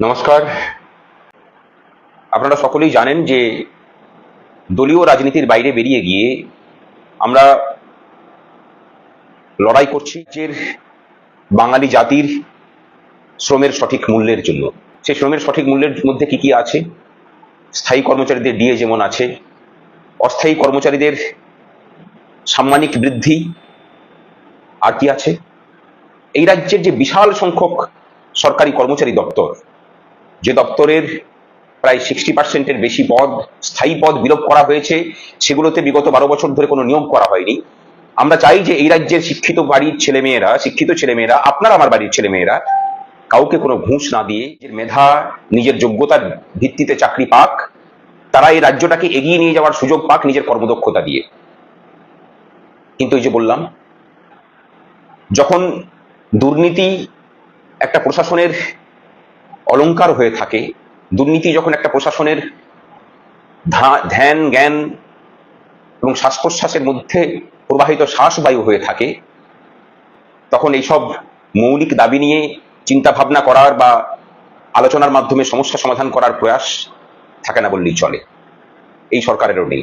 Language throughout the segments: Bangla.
নমস্কার। আপনারা সকলেই জানেন যে দলীয় রাজনীতির বাইরে বেরিয়ে গিয়ে আমরা লড়াই করছি যে বাঙালি জাতির শ্রমের সঠিক মূল্যের জন্য। সেই শ্রমের সঠিক মূল্যের মধ্যে কি কি আছে? স্থায়ী কর্মচারীদের ডিএ যেমন আছে, অস্থায়ী কর্মচারীদের সাম্মানিক বৃদ্ধি আর কি আছে? এই রাজ্যের যে বিশাল সংখ্যক সরকারি কর্মচারী দপ্তর যে দপ্তরের প্রায় সিক্সটি পার্সেন্টের বেশি পদ, স্থায়ী পদ বিলোপ করা হয়েছে, সেগুলোতে বিগত বারো বছর ধরে কোনো নিয়োগ করা হয়নি। আমরা চাই যে এই রাজ্যের শিক্ষিত বাড়ির ছেলেমেয়েরা, শিক্ষিত ছেলেমেয়েরা, আপনার আমার বাড়ির ছেলেমেয়েরা, কাউকে কোনো ঘুষ না দিয়ে নিজের মেধা, নিজের যোগ্যতার ভিত্তিতে চাকরি পাক, তারা এই রাজ্যটাকে এগিয়ে নিয়ে যাওয়ার সুযোগ পাক নিজের কর্মদক্ষতা দিয়ে। কিন্তু এই যে বললাম, যখন দুর্নীতি একটা প্রশাসনের অলংকার হয়ে থাকে। দুর্নীতি যখন একটা প্রশাসনের ধ্যান, জ্ঞান এবং শ্বাস প্রশ্বাসের মধ্যে প্রবাহিত শ্বাসবায়ু হয়ে থাকে, তখন এইসব মৌলিক দাবি নিয়ে চিন্তা ভাবনা করার বা আলোচনার মাধ্যমে সমস্যা সমাধান করার প্রয়াস থাকে না বললেই চলে। এই সরকারেরও নেই।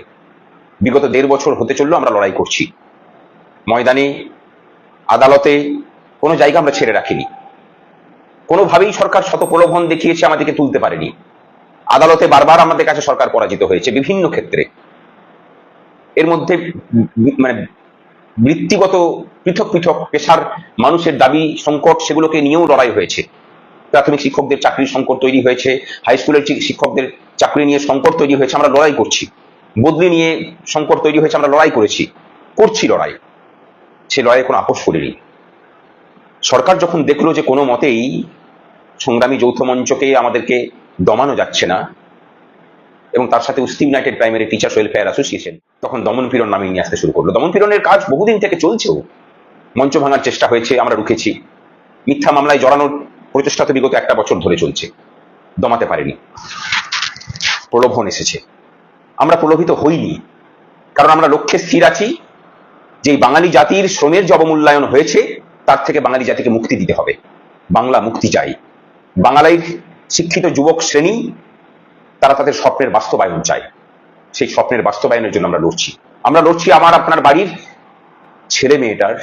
বিগত দেড় বছর হতে চলল আমরা লড়াই করছি। ময়দানে, আদালতে কোনো জায়গা আমরা ছেড়ে রাখিনি। কোনোভাবেই সরকার শত প্রলোভন দেখিয়েছে, আমাদেরকে তুলতে পারেনি। আদালতে বারবার আমাদের কাছে সরকার পরাজিত হয়েছে, বিভিন্ন ক্ষেত্রে। এর মধ্যে মানে বৃত্তিগত পৃথক পৃথক পেশার মানুষের দাবি, সংকট, সেগুলোকে নিয়েও লড়াই হয়েছে। প্রাথমিক শিক্ষকদের চাকরির সংকট তৈরি হয়েছে, হাই স্কুলের শিক্ষকদের চাকরি নিয়ে সংকট তৈরি হয়েছে, আমরা লড়াই করছি। বদলি নিয়ে সংকট তৈরি হয়েছে, আমরা লড়াই করেছি। করছি লড়াই। সে লড়াই কোনো আপোষ করিনি। সরকার যখন দেখল যে কোনো মতেই সংগ্রামী যৌথ মঞ্চকে আমাদেরকে দমানো যাচ্ছে না। এবং তার সাথে উস্তি united primary teachers welfare association তখন দমন পীড়ন নামে নিয়ে আসতে শুরু করল। দমন পীড়নের কাজ বহুদিন থেকে চলছেও। মঞ্চ ভাঙার চেষ্টা হয়েছে, আমরা রুখেছি। মিথ্যা মামলায় জড়ানোর প্রচেষ্টা তো বিগত একটা বছর ধরে চলছে। দমাতে পারেনি। প্রলোভন এসেছে। আমরা প্রলোভিত হইনি। কারণ আমরা লক্ষ্যে স্থির আছি। যে বাঙালি জাতির শ্রমের যে অবমূল্যায়ন হয়েছে, তার থেকে বাঙালি জাতিকে মুক্তি দিতে হবে। বাংলা মুক্তি চাই। বাঙালির শিক্ষিত যুবক শ্রেণি, তারা তাদের স্বপ্নের বাস্তবায়ন চায়। সেই স্বপ্নের বাস্তবায়নের জন্য আমরা লড়ছি। আমরা লড়ছি আমার, আপনার বাড়ির ছেলে মেয়েটার।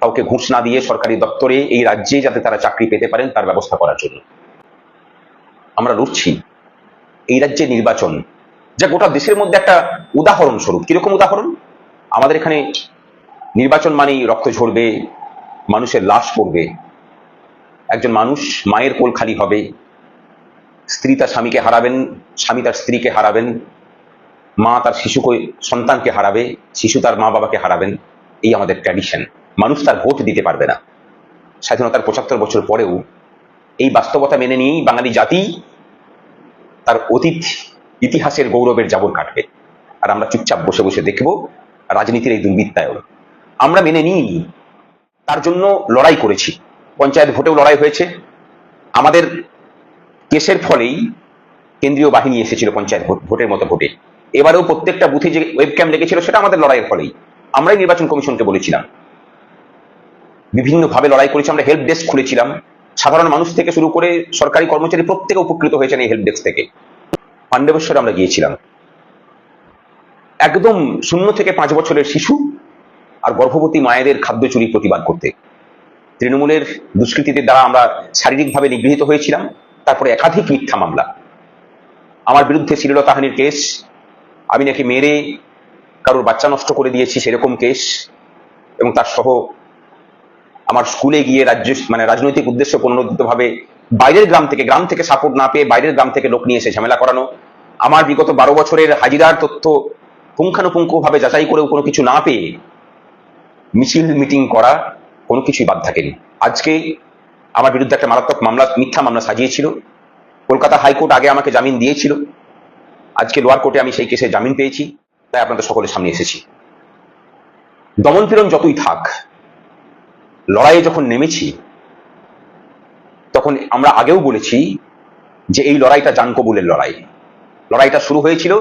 কাউকে ঘুষ না দিয়ে সরকারি দপ্তরে এই রাজ্যে যাতে তারা চাকরি পেতে পারেন, তার ব্যবস্থা করার জন্য। আমরা লড়ছি এই রাজ্যে নির্বাচন। যা গোটা দেশের মধ্যে একটা উদাহরণ স্বরূপ কীরকম উদাহরণ? আমাদের এখানে নির্বাচন মানেই রক্ত ঝরবে, মানুষের লাশ পড়বে। একজন মানুষ মায়ের কোল খালি হবে, স্ত্রী তার স্বামীকে হারাবেন, স্বামী তার স্ত্রীকে হারাবেন, মা তার শিশুকে, সন্তানকে হারাবে, শিশু তার মা বাবাকে হারাবেন, এই আমাদের ট্র্যাডিশন মানুষ তার ভোট দিতে পারবে না। স্বাধীনতার পঁচাত্তর বছর পরেও এই বাস্তবতা মেনে নিয়েই বাঙালি জাতি তার অতীত ইতিহাসের গৌরবের জাবর কাটবে। আর আমরা চুপচাপ বসে বসে দেখব রাজনীতির এই দুর্বৃত্তায়ন। আমরা মেনে নিই, তার জন্য লড়াই করেছি। পঞ্চায়েত ভোটেও লড়াই হয়েছে। আমাদের কেসের ফলেই কেন্দ্রীয় বাহিনী এসেছিল পঞ্চায়েত ভোট- ভোটের মতো ভোটে। এবারেও প্রত্যেকটা বুথে যে ওয়েব ক্যাম লেগেছিল সেটা আমাদের লড়াইয়ের ফলেই। আমরাই নির্বাচন কমিশনকে বলেছিলাম। বিভিন্নভাবে লড়াই করেছি, আমরা হেল্প ডেস্ক খুলেছিলাম। সাধারণ মানুষ থেকে শুরু করে সরকারি কর্মচারী প্রত্যেকে উপকৃত হয়েছেন এই হেল্প ডেস্ক থেকে। পাণ্ডবেশ্বরে আমরা গিয়েছিলাম। একদম শূন্য থেকে পাঁচ বছরের শিশু আর গর্ভবতী মায়েদের খাদ্য চুরি প্রতিবাদ করতে। তৃণমূলের দুষ্কৃতীদের দ্বারা আমরা শারীরিকভাবে নিগৃহীত হয়েছিলাম, তারপরে একাধিক মিথ্যা মামলা। আমার বিরুদ্ধে শ্লীলতাহানির কেস, আমি নাকি মেরে কারোর বাচ্চা নষ্ট করে দিয়েছি সেরকম কেস, এবং তার সহ আমার স্কুলে গিয়ে রাজ্য মানে রাজনৈতিক উদ্দেশ্য ভাবে বাইরের গ্রাম থেকে গ্রাম থেকে সাপোর্ট না পেয়ে বাইরের গ্রাম থেকে লোক নিয়ে এসে ঝামেলা করানো, আমার বিগত বারো বছরের হাজিরার তথ্য পুঙ্খানুপুঙ্খভাবে যাচাই করেও কোনো কিছু না পেয়ে মিছিল মিটিং করা কোনো কিছুই বাদ থাকেনি। আজকে আমার বিরুদ্ধে একটা মারাত্মক মামলা, মিথ্যা মামলা সাজিয়েছিল। কলকাতা হাইকোর্ট আগে আমাকে জামিন দিয়েছিল। আজকে লোয়ার কোর্টে আমি সেই কেসে জামিন পেয়েছি, তাই আপনাদের সকলের সামনে এসেছি। দমন পীড়ন যতই থাক, লড়াইয়ে যখন নেমেছি, তখন আমরা আগেও বলেছি যে এই লড়াইটা জান কবুলের লড়াই। লড়াইটা শুরু হয়েছিল,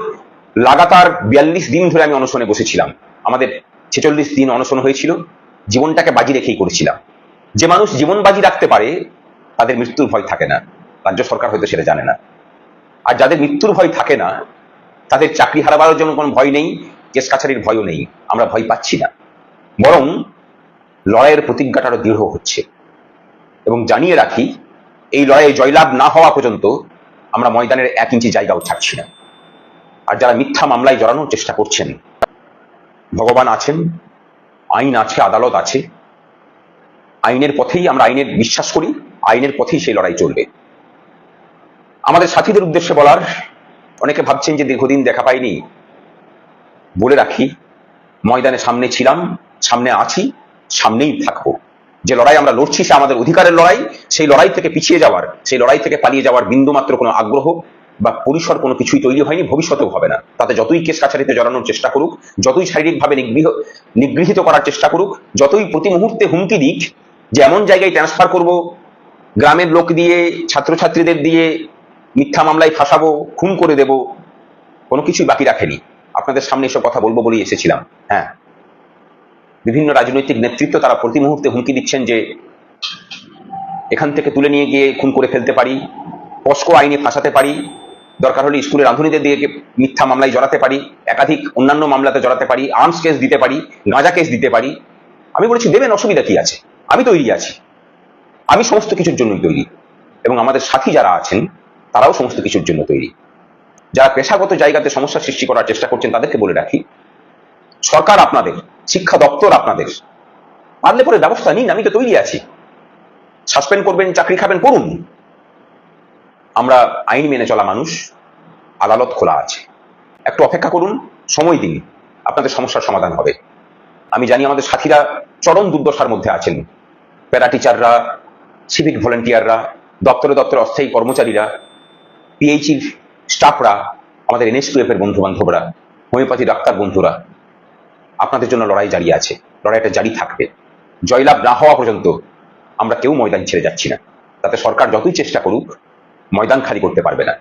লাগাতার বিয়াল্লিশ দিন ধরে আমি অনশনে বসেছিলাম। আমাদের ছেচল্লিশ দিন অনশন হয়েছিল। জীবনটাকে বাজি রেখেই করেছিলাম। যে মানুষ জীবন বাজি রাখতে পারে, তাদের মৃত্যুর ভয় থাকে না। রাজ্য সরকার হয়তো সেটা জানে না। আর যাদের মৃত্যুর ভয় থাকে না, তাদের চাকরি হারাবার জন্য কোনো ভয় নেই, কেস কাছারির ভয়ও নেই, আমরা ভয় পাচ্ছি না। বরং লড়াইয়ের প্রতিজ্ঞাটা আরও দৃঢ় হচ্ছে। এবং জানিয়ে রাখি, এই লড়াইয়ে জয়লাভ না হওয়া পর্যন্ত আমরা ময়দানের এক ইঞ্চি জায়গাও ছাড়ছি না। আর যারা মিথ্যা মামলায় জড়ানোর চেষ্টা করছেন, ভগবান আছেন আইন আছে আদালত আছে। আইনের পথেই আমরা আইনের বিশ্বাস করি, আইনের পথেই সেই লড়াই চলবে। আমাদের সাথীদের উদ্দেশ্যে বলার, অনেকে ভাবছেন যে দীর্ঘদিন দেখা পাইনি। বলে রাখি, ময়দানে সামনে ছিলাম, সামনে আছি, সামনেই থাকব। যে লড়াই আমরা লড়ছি সে আমাদের অধিকারের লড়াই, সেই লড়াই থেকে পিছিয়ে যাওয়ার, সেই লড়াই থেকে পালিয়ে যাওয়ার বিন্দু মাত্র কোনো আগ্রহ বা পরিসর কোনো কিছুই তৈরি হয়নি, ভবিষ্যতেও হবে না। তাতে যতই কেস কাছারিতে জড়ানোর চেষ্টা করুক, যতই শারীরিকভাবে নিগৃহ, নিগৃহীত করার চেষ্টা করুক, যতই প্রতি মুহূর্তে হুমকি দিক, যে এমন জায়গায় ট্রান্সফার করব, গ্রামের লোক দিয়ে, ছাত্রছাত্রীদের দিয়ে, মিথ্যা মামলায় ফাঁসাবো, খুন করে দেব, কোনো কিছুই বাকি রাখেনি। আপনাদের সামনে এসব কথা বলব বলেই এসেছিলাম হ্যাঁ। বিভিন্ন রাজনৈতিক নেতৃত্ব তারা প্রতি মুহূর্তে হুমকি দিচ্ছেন যে, এখান থেকে তুলে নিয়ে গিয়ে খুন করে ফেলতে পারি, পস্কো আইনে ফাঁসাতে পারি দরকার হলে স্কুলের রাঁধুনিদের দিয়ে মিথ্যা মামলায় জড়াতে পারি, একাধিক অন্যান্য মামলাতে জড়াতে পারি, আর্মস কেস দিতে পারি, গাঁজা কেস দিতে পারি। আমি বলেছি, দেবেন অসুবিধা কি আছে? আমি তৈরি আছি। আমি সমস্ত কিছুর জন্যই তৈরি। এবং আমাদের সাথী যারা আছেন, তারাও সমস্ত কিছুর জন্য তৈরি। যারা পেশাগত জায়গাতে সমস্যা সৃষ্টি করার চেষ্টা করছেন, তাদেরকে বলে রাখি, সরকার আপনাদের, শিক্ষা দপ্তর আপনাদের, পারলে পরে ব্যবস্থা নিন, আমি তো তৈরি আছি। সাসপেন্ড করবেন, চাকরি খাবেন, করুন। আমরা আইন মেনে চলা মানুষ, আদালত খোলা আছে। একটু অপেক্ষা করুন, সময় দিন, আপনাদের সমস্যার সমাধান হবে। আমি জানি আমাদের সাথীরা চরম দুর্দশার মধ্যে আছেন। প্যারা টিচাররা সিভিক ভলেন্টিয়াররা, দপ্তরে দপ্তরে অস্থায়ী কর্মচারীরা পিএইচির স্টাফরা, আমাদের এনএসকিউএফ এর বন্ধু বান্ধবরা হোমিওপ্যাথি ডাক্তার বন্ধুরা, আপনাদের জন্য লড়াই জারি আছে। লড়াইটা জারি থাকবে। জয়লাভ না হওয়া পর্যন্ত আমরা কেউ ময়দান ছেড়ে যাচ্ছি না। তাতে সরকার যতই চেষ্টা করুক ময়দান খালি করতে পারবে না।